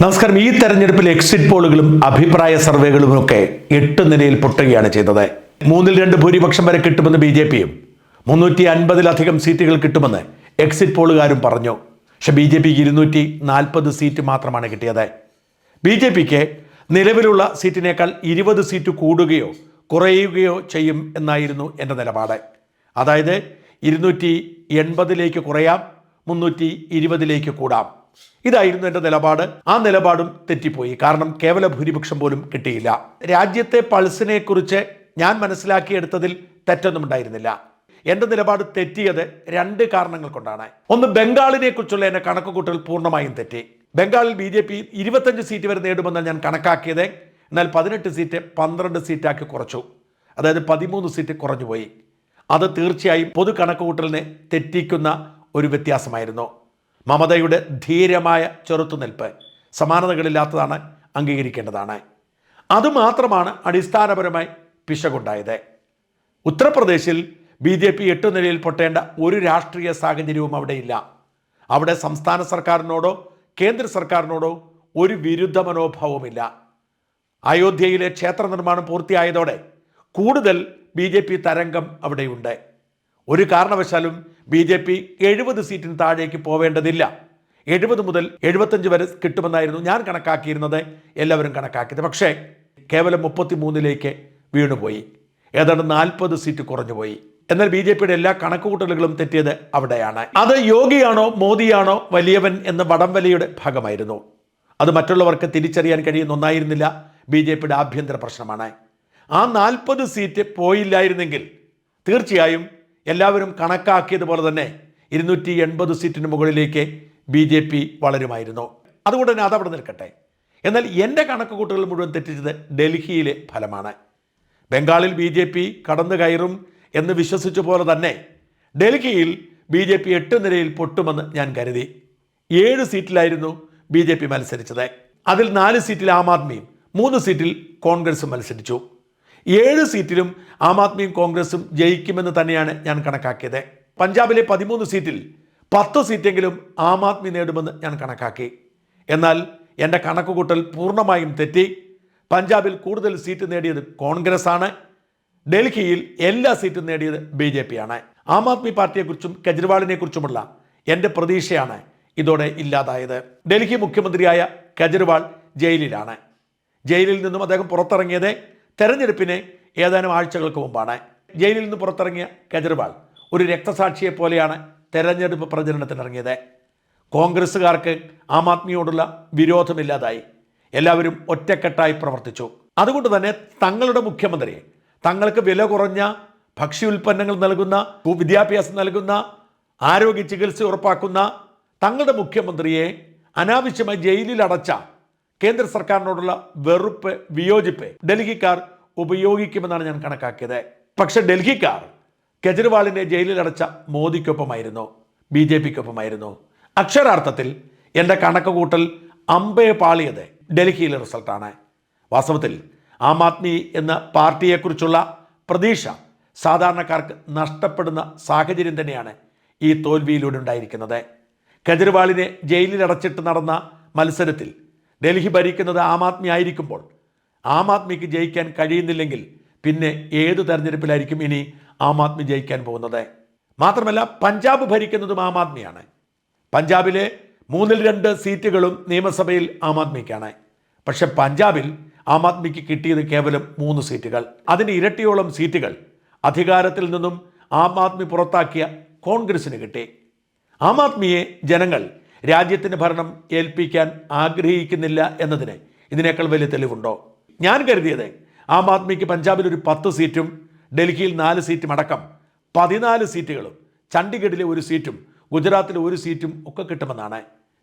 നമസ്കാരം. ഈ തെരഞ്ഞെടുപ്പിൽ എക്സിറ്റ് പോളുകളും അഭിപ്രായ സർവേകളും ഒക്കെ എട്ട് നിലയിൽ പൊട്ടുകയാണ് ചെയ്തത്. മൂന്നിൽ രണ്ട് ഭൂരിപക്ഷം വരെ കിട്ടുമെന്ന് ബി ജെ പിയും. മുന്നൂറ്റി അൻപതിലധികം സീറ്റുകൾ കിട്ടുമെന്ന് എക്സിറ്റ് പോളുകാരും പറഞ്ഞു. പക്ഷെ ബി ജെ പിക്ക് ഇരുന്നൂറ്റി നാൽപ്പത് സീറ്റ് മാത്രമാണ് കിട്ടിയത്. ബി ജെ പിക്ക് നിലവിലുള്ള സീറ്റിനേക്കാൾ ഇരുപത് സീറ്റ് കൂടുകയോ കുറയുകയോ ചെയ്യും എന്നായിരുന്നു എന്റെ നിലപാട്. അതായത് ഇരുന്നൂറ്റി എൺപതിലേക്ക് കുറയാം മുന്നൂറ്റി ഇരുപതിലേക്ക് കൂടാം. ഇതായിരുന്നു എന്റെ നിലപാട്. ആ നിലപാടും തെറ്റിപ്പോയി. കാരണം കേവല ഭൂരിപക്ഷം പോലും കിട്ടിയില്ല. രാജ്യത്തെ പൾസിനെ കുറിച്ച് ഞാൻ മനസ്സിലാക്കിയെടുത്തതിൽ തെറ്റൊന്നും ഉണ്ടായിരുന്നില്ല. എന്റെ നിലപാട് തെറ്റിയത് രണ്ട് കാരണങ്ങൾ കൊണ്ടാണ്. ഒന്ന് ബംഗാളിനെ കുറിച്ചുള്ള എന്റെ കണക്കുകൂട്ടൽ പൂർണമായും തെറ്റി. ബംഗാളിൽ ബി ജെ പി ഇരുപത്തഞ്ച് സീറ്റ് വരെ നേടുമെന്ന് ഞാൻ കണക്കാക്കിയത്. എന്നാൽ പതിനെട്ട് സീറ്റ് പന്ത്രണ്ട് സീറ്റാക്കി കുറച്ചു. അതായത് പതിമൂന്ന് സീറ്റ് കുറഞ്ഞുപോയി. അത് തീർച്ചയായും പൊതു കണക്കുകൂട്ടലിനെ തെറ്റിക്കുന്ന ഒരു വ്യത്യാസമായിരുന്നു. മമതയുടെ ധീരമായ ചെറുത്തുനിൽപ്പ് സമാനതകളില്ലാത്തതാണ് അംഗീകരിക്കേണ്ടതാണ്. അതുമാത്രമാണ് അടിസ്ഥാനപരമായി പിശകുണ്ടായത്. ഉത്തർപ്രദേശിൽ ബി ജെ പി എട്ട് നിലയിൽ പൊട്ടേണ്ട ഒരു രാഷ്ട്രീയ സാഹചര്യവും അവിടെയില്ല. അവിടെ സംസ്ഥാന സർക്കാരിനോടോ കേന്ദ്ര സർക്കാരിനോടോ ഒരു വിരുദ്ധ മനോഭാവവുമില്ല അയോധ്യയിലെ ക്ഷേത്ര നിർമ്മാണം പൂർത്തിയായതോടെ കൂടുതൽ ബി ജെ പി തരംഗം അവിടെയുണ്ട്. ഒരു കാരണവശാലും ബി ജെ പി എഴുപത് സീറ്റിന് താഴേക്ക് പോവേണ്ടതില്ല. എഴുപത് മുതൽ എഴുപത്തഞ്ച് വരെ കിട്ടുമെന്നായിരുന്നു ഞാൻ കണക്കാക്കിയിരുന്നത്. എല്ലാവരും കണക്കാക്കിയത്. പക്ഷേ കേവലം മുപ്പത്തി മൂന്നിലേക്ക് വീണുപോയി. ഏതാണ്ട് നാൽപ്പത് സീറ്റ് കുറഞ്ഞുപോയി. എന്നാൽ ബി ജെ പിയുടെ എല്ലാ കണക്കുകൂട്ടലുകളും തെറ്റിയത് അവിടെയാണ്. അത് യോഗിയാണോ മോദിയാണോ വലിയവൻ എന്ന വടംവലിയുടെ ഭാഗമായിരുന്നു. അത് മറ്റുള്ളവർക്ക് തിരിച്ചറിയാൻ കഴിയുന്ന ഒന്നായിരുന്നില്ല ബി ജെ പിയുടെ ആഭ്യന്തര പ്രശ്നമാണ്. ആ നാൽപ്പത് സീറ്റ് പോയില്ലായിരുന്നെങ്കിൽ തീർച്ചയായും എല്ലാവരും കണക്കാക്കിയതുപോലെ തന്നെ ഇരുന്നൂറ്റി എൺപത് സീറ്റിന് മുകളിലേക്ക് ബി ജെ പി വളരുമായിരുന്നു. അതുകൊണ്ട് തന്നെ അതവിടെ നിൽക്കട്ടെ. എന്നാൽ എന്റെ കണക്കുകൂട്ടുകൾ മുഴുവൻ തെറ്റിച്ചത് ഡൽഹിയിലെ ഫലമാണ്. ബംഗാളിൽ ബി ജെ പി കടന്നു കയറും എന്ന് വിശ്വസിച്ച പോലെ തന്നെ ഡൽഹിയിൽ ബി ജെ പി എട്ട് നിരയിൽ പൊട്ടുമെന്ന് ഞാൻ കരുതി. ഏഴ് സീറ്റിലായിരുന്നു ബി ജെ പി മത്സരിച്ചത്. അതിൽ നാല് സീറ്റിൽ ആം ആദ്മിയും മൂന്ന് സീറ്റിൽ കോൺഗ്രസും മത്സരിച്ചു. ഏഴ് സീറ്റിലും ആം ആദ്മിയും കോൺഗ്രസും ജയിക്കുമെന്ന് തന്നെയാണ് ഞാൻ കണക്കാക്കിയത്. പഞ്ചാബിലെ പതിമൂന്ന് സീറ്റിൽ പത്ത് സീറ്റെങ്കിലും ആം ആദ്മി നേടുമെന്ന് ഞാൻ കണക്കാക്കി. എന്നാൽ എന്റെ കണക്കുകൂട്ടൽ പൂർണമായും തെറ്റി. പഞ്ചാബിൽ കൂടുതൽ സീറ്റ് നേടിയത് കോൺഗ്രസ് ആണ് ഡൽഹിയിൽ എല്ലാ സീറ്റും നേടിയത് ബി ജെ പി ആണ് ആം ആദ്മി പാർട്ടിയെക്കുറിച്ചും കെജ്രിവാളിനെ കുറിച്ചുമുള്ള എന്റെ പ്രതീക്ഷയാണ് ഇതോടെ ഇല്ലാതായത്. ഡൽഹി മുഖ്യമന്ത്രിയായ കെജ്രിവാൾ ജയിലിലാണ്. ജയിലിൽ നിന്നും അദ്ദേഹം പുറത്തിറങ്ങിയത് തെരഞ്ഞെടുപ്പിന് ഏതാനും ആഴ്ചകൾക്ക് മുമ്പാണ് ജയിലിൽ നിന്ന് പുറത്തിറങ്ങിയ കെജ്രിവാൾ ഒരു രക്തസാക്ഷിയെ പോലെയാണ് തെരഞ്ഞെടുപ്പ് പ്രചരണത്തിനിറങ്ങിയത്. കോൺഗ്രസ്സുകാർക്ക് ആം ആദ്മിയോടുള്ള വിരോധമില്ലാതായി. എല്ലാവരും ഒറ്റക്കെട്ടായി പ്രവർത്തിച്ചു. അതുകൊണ്ട് തന്നെ തങ്ങളുടെ മുഖ്യമന്ത്രിയെ തങ്ങൾക്ക് വില കുറഞ്ഞ ഭക്ഷ്യോൽപ്പന്നങ്ങൾ നൽകുന്ന വിദ്യാഭ്യാസം നൽകുന്ന ആരോഗ്യ ചികിത്സ ഉറപ്പാക്കുന്ന തങ്ങളുടെ മുഖ്യമന്ത്രിയെ അനാവശ്യമായി ജയിലിൽ അടച്ച കേന്ദ്ര സർക്കാരിനോടുള്ള വെറുപ്പ് വിയോജിപ്പ് ഡൽഹിക്കാർ ഉപയോഗിക്കുമെന്നാണ് ഞാൻ കണക്കാക്കിയത്. പക്ഷെ ഡൽഹിക്കാർ കെജ്രിവാളിനെ ജയിലിലടച്ച മോദിക്കൊപ്പമായിരുന്നു ബി ജെ പിക്കൊപ്പമായിരുന്നു. അക്ഷരാർത്ഥത്തിൽ എന്റെ കണക്ക് കൂട്ടൽ അമ്പയെ പാളിയത് ഡൽഹിയിലെ റിസൾട്ടാണ്. വാസ്തവത്തിൽ ആം ആദ്മി എന്ന പാർട്ടിയെക്കുറിച്ചുള്ള പ്രതീക്ഷ സാധാരണക്കാർക്ക് നഷ്ടപ്പെടുന്ന സാഹചര്യം തന്നെയാണ് ഈ തോൽവിയിലൂടെ ഉണ്ടായിരിക്കുന്നത്. കെജ്രിവാളിനെ ജയിലിലടച്ചിട്ട് നടന്ന മത്സരത്തിൽ ഡൽഹി ഭരിക്കുന്നത് ആം ആദ്മി ആയിരിക്കുമ്പോൾ ആം ആദ്മിക്ക് ജയിക്കാൻ കഴിയുന്നില്ലെങ്കിൽ പിന്നെ ഏത് തെരഞ്ഞെടുപ്പിലായിരിക്കും ഇനി ആം ആദ്മി ജയിക്കാൻ പോകുന്നത്? മാത്രമല്ല പഞ്ചാബ് ഭരിക്കുന്നതും ആം ആദ്മിയാണ്. പഞ്ചാബിലെ മൂന്നിൽ രണ്ട് സീറ്റുകളും നിയമസഭയിൽ ആം ആദ്മിക്കാണ്. പക്ഷെ പഞ്ചാബിൽ ആം ആദ്മിക്ക് കിട്ടിയത് കേവലം മൂന്ന് സീറ്റുകൾ. അതിന് ഇരട്ടിയോളം സീറ്റുകൾ അധികാരത്തിൽ നിന്നും ആം ആദ്മി പുറത്താക്കിയ കോൺഗ്രസിന് കിട്ടി. ആം ആദ്മിയെ ജനങ്ങൾ രാജ്യത്തിന് ഭരണം ഏൽപ്പിക്കാൻ ആഗ്രഹിക്കുന്നില്ല എന്നതിന് ഇതിനേക്കാൾ വലിയ തെളിവുണ്ടോ? ഞാൻ കരുതിയത് ആം ആദ്മിക്ക് പഞ്ചാബിൽ ഒരു പത്ത് സീറ്റും ഡൽഹിയിൽ നാല് സീറ്റും അടക്കം പതിനാല് സീറ്റുകളും ചണ്ഡീഗഡിലെ ഒരു സീറ്റും ഗുജറാത്തിലെ ഒരു സീറ്റും ഒക്കെ കിട്ടുമെന്നാണ്.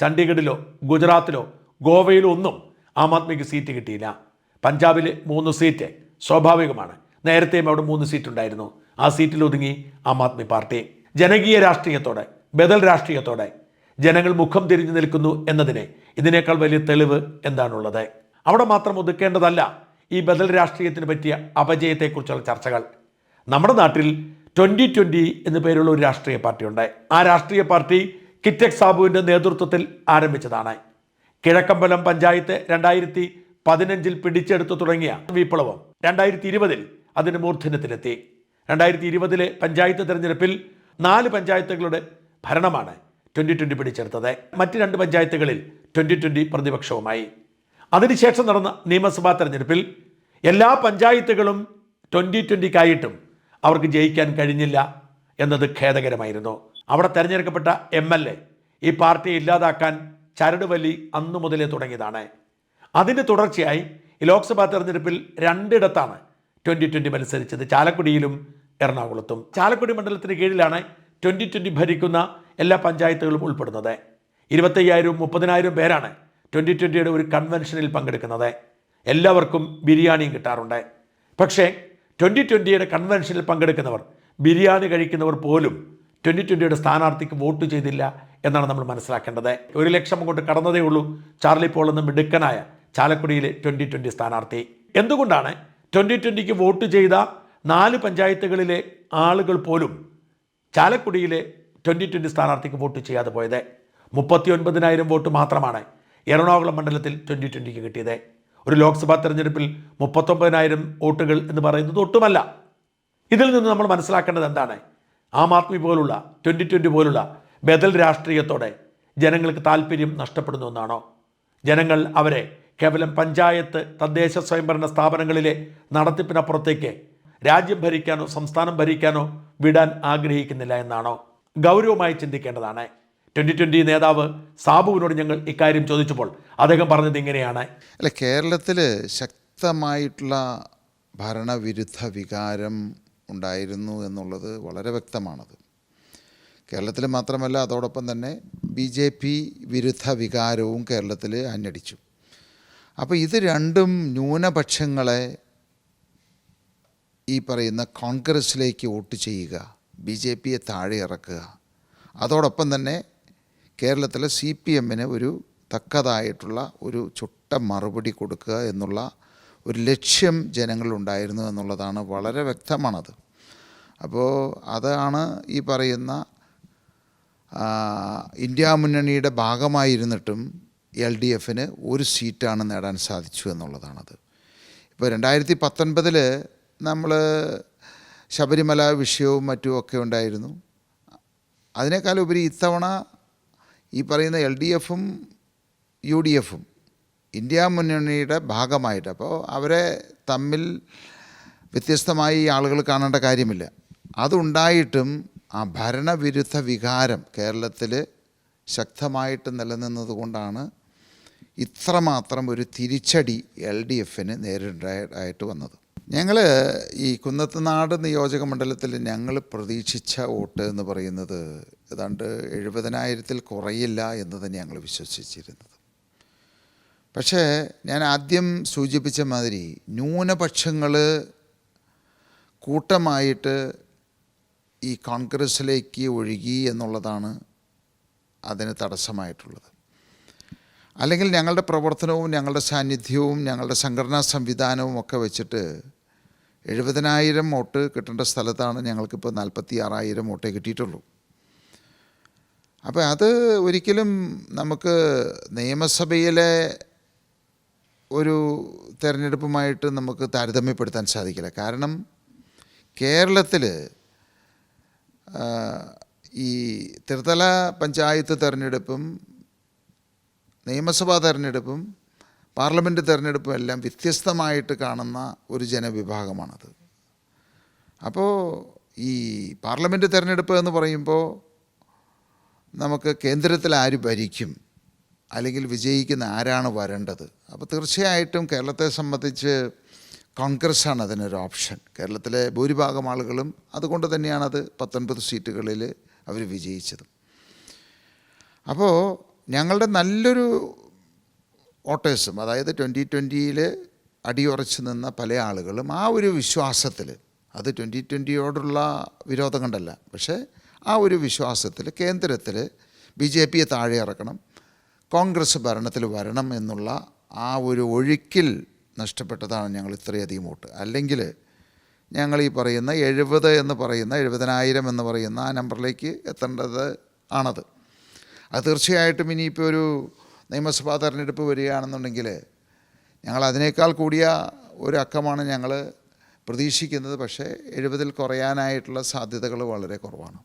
ചണ്ഡീഗഡിലോ ഗുജറാത്തിലോ ഗോവയിലോ ഒന്നും ആം ആദ്മിക്ക് സീറ്റ് കിട്ടിയില്ല. പഞ്ചാബിലെ മൂന്ന് സീറ്റ് സ്വാഭാവികമാണ്. നേരത്തെയും അവിടെ മൂന്ന് സീറ്റുണ്ടായിരുന്നു. ആ സീറ്റിൽ ഒതുങ്ങി ആം ആദ്മി പാർട്ടി. ജനകീയ രാഷ്ട്രീയത്തോടെ ബദൽ രാഷ്ട്രീയത്തോടെ ജനങ്ങൾ മുഖം തിരിഞ്ഞു നിൽക്കുന്നു എന്നതിന്. ഇതിനേക്കാൾ വലിയ തെളിവ് എന്താണുള്ളത്? അവിടെ മാത്രം ഒതുക്കേണ്ടതല്ല ഈ ബദൽ രാഷ്ട്രീയത്തിന് പറ്റിയ അപജയത്തെക്കുറിച്ചുള്ള ചർച്ചകൾ. നമ്മുടെ നാട്ടിൽ ട്വന്റി ട്വന്റി എന്ന പേരുള്ള ഒരു രാഷ്ട്രീയ പാർട്ടിയുണ്ട്. ആ രാഷ്ട്രീയ പാർട്ടി കിറ്റക് സാബുവിന്റെ നേതൃത്വത്തിൽ ആരംഭിച്ചതാണ്. കിഴക്കമ്പലം പഞ്ചായത്ത് രണ്ടായിരത്തി പതിനഞ്ചിൽ പിടിച്ചെടുത്തു തുടങ്ങിയ വിപ്ലവം രണ്ടായിരത്തി ഇരുപതിൽ അതിന് മൂർധന്യത്തിലെത്തി. രണ്ടായിരത്തി ഇരുപതിലെ പഞ്ചായത്ത് തിരഞ്ഞെടുപ്പിൽ നാല് പഞ്ചായത്തുകളുടെ ഭരണമാണ് ട്വന്റി ട്വന്റി പിടിച്ചെടുത്തത്. മറ്റ് രണ്ട് പഞ്ചായത്തുകളിൽ ട്വന്റി ട്വന്റി പ്രതിപക്ഷവുമായി. അതിനുശേഷം നടന്ന നിയമസഭാ തെരഞ്ഞെടുപ്പിൽ എല്ലാ പഞ്ചായത്തുകളും ട്വന്റി ട്വന്റിക്കായിട്ടും അവർക്ക് ജയിക്കാൻ കഴിഞ്ഞില്ല എന്നത് ഖേദകരമായിരുന്നു. അവിടെ തെരഞ്ഞെടുക്കപ്പെട്ട എം എൽ എ ഈ പാർട്ടിയെ ഇല്ലാതാക്കാൻ ചരടുവല്ലി അന്നു മുതലേ തുടങ്ങിയതാണ്. അതിന്റെ തുടർച്ചയായി ഈ ലോക്സഭാ തെരഞ്ഞെടുപ്പിൽ രണ്ടിടത്താണ് ട്വന്റി ട്വന്റി മത്സരിച്ചത്. ചാലക്കുടിയിലും എറണാകുളത്തും. ചാലക്കുടി മണ്ഡലത്തിന് കീഴിലാണ് ട്വന്റി ട്വന്റി ഭരിക്കുന്ന എല്ലാ പഞ്ചായത്തുകളും ഉൾപ്പെടുന്നത്. ഇരുപത്തയ്യായിരവും മുപ്പതിനായിരം പേരാണ് ട്വന്റി ട്വന്റിയുടെ ഒരു കൺവെൻഷനിൽ പങ്കെടുക്കുന്നത്. എല്ലാവർക്കും ബിരിയാണിയും കിട്ടാറുണ്ട്. പക്ഷേ ട്വന്റി ട്വന്റിയുടെ കൺവെൻഷനിൽ പങ്കെടുക്കുന്നവർ ബിരിയാണി കഴിക്കുന്നവർ പോലും ട്വന്റി ട്വന്റിയുടെ സ്ഥാനാർത്ഥിക്ക് വോട്ട് ചെയ്തില്ല എന്നാണ് നമ്മൾ മനസ്സിലാക്കേണ്ടത്. ഒരു ലക്ഷം കൊണ്ട് കടന്നതേ ഉള്ളൂ ചാർലി പോൾ എന്ന മിടുക്കനായ ചാലക്കുടിയിലെ ട്വന്റി ട്വന്റി സ്ഥാനാർത്ഥി. എന്തുകൊണ്ടാണ് ട്വന്റി ട്വന്റിക്ക് വോട്ട് ചെയ്ത നാല് പഞ്ചായത്തുകളിലെ ആളുകൾ പോലും ചാലക്കുടിയിലെ ട്വന്റി ട്വന്റി സ്ഥാനാർത്ഥിക്ക് വോട്ട് ചെയ്യാതെ പോയത്. മുപ്പത്തി ഒൻപതിനായിരം വോട്ട് മാത്രമാണ് എറണാകുളം മണ്ഡലത്തിൽ ട്വന്റി ട്വന്റിക്ക് കിട്ടിയത്. ഒരു ലോക്സഭാ തെരഞ്ഞെടുപ്പിൽ മുപ്പത്തൊമ്പതിനായിരം വോട്ടുകൾ എന്ന് പറയുന്നത് ഒട്ടുമല്ല. ഇതിൽ നിന്ന് നമ്മൾ മനസ്സിലാക്കേണ്ടത് എന്താണ്? ആം ആദ്മി പോലുള്ള ട്വന്റി ട്വന്റി പോലുള്ള ബദൽ രാഷ്ട്രീയത്തോടെ ജനങ്ങൾക്ക് താല്പര്യം നഷ്ടപ്പെടുന്നു ജനങ്ങൾ അവരെ കേവലം പഞ്ചായത്ത് തദ്ദേശ സ്വയംഭരണ സ്ഥാപനങ്ങളിലെ നടത്തിപ്പിനപ്പുറത്തേക്ക് രാജ്യം ഭരിക്കാനോ സംസ്ഥാനം ഭരിക്കാനോ വിടാൻ ആഗ്രഹിക്കുന്നില്ല എന്നാണോ? ഗൗരവമായി ചിന്തിക്കേണ്ടതാണ്. ട്വന്റി ട്വന്റി നേതാവ് സാബുവിനോട് ഞങ്ങൾ ഇക്കാര്യം ചോദിച്ചപ്പോൾ അദ്ദേഹം പറഞ്ഞത് ഇങ്ങനെയാണ്. അല്ല കേരളത്തിൽ ശക്തമായിട്ടുള്ള ഭരണവിരുദ്ധ വികാരം ഉണ്ടായിരുന്നു എന്നുള്ളത് വളരെ വ്യക്തമാണത്. കേരളത്തിൽ മാത്രമല്ല അതോടൊപ്പം തന്നെ ബി ജെ പി വിരുദ്ധ വികാരവും കേരളത്തിൽ അന്വടിച്ചു അപ്പോൾ ഇത് രണ്ടും ന്യൂനപക്ഷങ്ങളെ ഈ പറയുന്ന കോൺഗ്രസ്സിലേക്ക് വോട്ട് ചെയ്യുക ബി ജെ പിയെ താഴെ ഇറക്കുക. അതോടൊപ്പം തന്നെ കേരളത്തിലെ സി പി എമ്മിന് ഒരു തക്കതായിട്ടുള്ള ഒരു ചുട്ട മറുപടി കൊടുക്കുക എന്നുള്ള ഒരു ലക്ഷ്യം ജനങ്ങളുണ്ടായിരുന്നു എന്നുള്ളതാണ് വളരെ വ്യക്തമാണത്. അപ്പോൾ അതാണ് ഈ പറയുന്ന ഇന്ത്യ മുന്നണിയുടെ ഭാഗമായിരുന്നിട്ടും എൽ ഡി എഫിന് ഒരു സീറ്റാണ് നേടാൻ സാധിച്ചു എന്നുള്ളതാണത്. ഇപ്പോൾ രണ്ടായിരത്തി പത്തൊൻപതിൽ നമ്മൾ ശബരിമല വിഷയവും മറ്റും ഒക്കെ ഉണ്ടായിരുന്നു. അതിനേക്കാൾ ഉപരി ഇത്തവണ ഈ പറയുന്ന എൽ ഡി എഫും യു ഡി എഫും ഇന്ത്യ മുന്നണിയുടെ ഭാഗമായിട്ട് അപ്പോൾ അവരെ തമ്മിൽ വ്യത്യസ്തമായി ആളുകൾ കാണേണ്ട കാര്യമില്ല. അതുണ്ടായിട്ടും ആ ഭരണവിരുദ്ധ വികാരം കേരളത്തിൽ ശക്തമായിട്ട് നിലനിന്നത് കൊണ്ടാണ് ഇത്രമാത്രം ഒരു തിരിച്ചടി എൽ ഡി എഫിന് നേരിടായിട്ട് വന്നത്. ഞങ്ങൾ ഈ കുന്നത്തുനാട് നിയോജക മണ്ഡലത്തിൽ ഞങ്ങൾ പ്രതീക്ഷിച്ച വോട്ട് എന്ന് പറയുന്നത് ഏതാണ്ട് എഴുപതിനായിരത്തിൽ കുറയില്ല എന്ന് തന്നെ ഞങ്ങൾ വിശ്വസിച്ചിരുന്നത്. പക്ഷേ ഞാൻ ആദ്യം സൂചിപ്പിച്ച മാതിരി ന്യൂനപക്ഷങ്ങൾ കൂട്ടമായിട്ട് ഈ കോൺഗ്രസ്സിലേക്ക് ഒഴുകി എന്നുള്ളതാണ് അതിന് തടസ്സമായിട്ടുള്ളത്. അല്ലെങ്കിൽ ഞങ്ങളുടെ പ്രവർത്തനവും ഞങ്ങളുടെ സാന്നിധ്യവും ഞങ്ങളുടെ സംഘടനാ സംവിധാനവും ഒക്കെ വെച്ചിട്ട് എഴുപതിനായിരം വോട്ട് കിട്ടേണ്ട സ്ഥലത്താണ് ഞങ്ങൾക്കിപ്പോൾ നാൽപ്പത്തി ആറായിരം വോട്ടേ കിട്ടിയിട്ടുള്ളൂ. അപ്പോൾ അത് ഒരിക്കലും നമുക്ക് നിയമസഭയിലെ ഒരു തിരഞ്ഞെടുപ്പുമായിട്ട് നമുക്ക് താരതമ്യപ്പെടുത്താൻ സാധിക്കില്ല. കാരണം കേരളത്തിൽ ഈ തിരുത്തല പഞ്ചായത്ത് തെരഞ്ഞെടുപ്പും നിയമസഭാ തെരഞ്ഞെടുപ്പും പാർലമെന്റ് തെരഞ്ഞെടുപ്പും എല്ലാം വ്യത്യസ്തമായിട്ട് കാണുന്ന ഒരു ജനവിഭാഗമാണത്. അപ്പോൾ ഈ പാർലമെന്റ് തെരഞ്ഞെടുപ്പ് എന്ന് പറയുമ്പോൾ നമുക്ക് കേന്ദ്രത്തിൽ ആര് ഭരിക്കും? അല്ലെങ്കിൽ വിജയിക്കുന്ന ആരാണ് വരേണ്ടത്? അപ്പോൾ തീർച്ചയായിട്ടും കേരളത്തെ സംബന്ധിച്ച് കോൺഗ്രസ്സാണ് അതിനൊരു ഓപ്ഷൻ. കേരളത്തിലെ ഭൂരിഭാഗം ആളുകളും അതുകൊണ്ട് തന്നെയാണത് പത്തൊൻപത് സീറ്റുകളിൽ അവർ വിജയിച്ചത്. അപ്പോൾ ഞങ്ങളുടെ നല്ലൊരു ഓട്ടേഴ്സും അതായത് ട്വന്റി ട്വന്റിയിൽ അടിയുറച്ച് നിന്ന പല ആളുകളും ആ ഒരു വിശ്വാസത്തിൽ അത് ട്വന്റി ട്വന്റിയോടുള്ള വിരോധം കണ്ടല്ല പക്ഷേ ആ ഒരു വിശ്വാസത്തിൽ കേന്ദ്രത്തിൽ ബി ജെ പിയെ താഴെ ഇറക്കണം കോൺഗ്രസ് ഭരണത്തിൽ വരണം എന്നുള്ള ആ ഒരു ഒഴുക്കിൽ നഷ്ടപ്പെട്ടതാണ് ഞങ്ങൾ ഇത്രയധികം വോട്ട്. അല്ലെങ്കിൽ ഞങ്ങൾ ഈ പറയുന്ന എഴുപത് എന്ന് പറയുന്ന എഴുപതിനായിരം എന്ന് പറയുന്ന ആ നമ്പറിലേക്ക് എത്തേണ്ടത് ആണത്. അത് തീർച്ചയായിട്ടും ഇനിയിപ്പോൾ ഒരു നിയമസഭാ തെരഞ്ഞെടുപ്പ് വരികയാണെന്നുണ്ടെങ്കിൽ ഞങ്ങൾ അതിനേക്കാൾ കൂടിയ ഒരു അക്കമാണ് ഞങ്ങൾ പ്രതീക്ഷിക്കുന്നത്. പക്ഷേ എഴുപതിൽ കുറയാനായിട്ടുള്ള സാധ്യതകൾ വളരെ കുറവാണ്.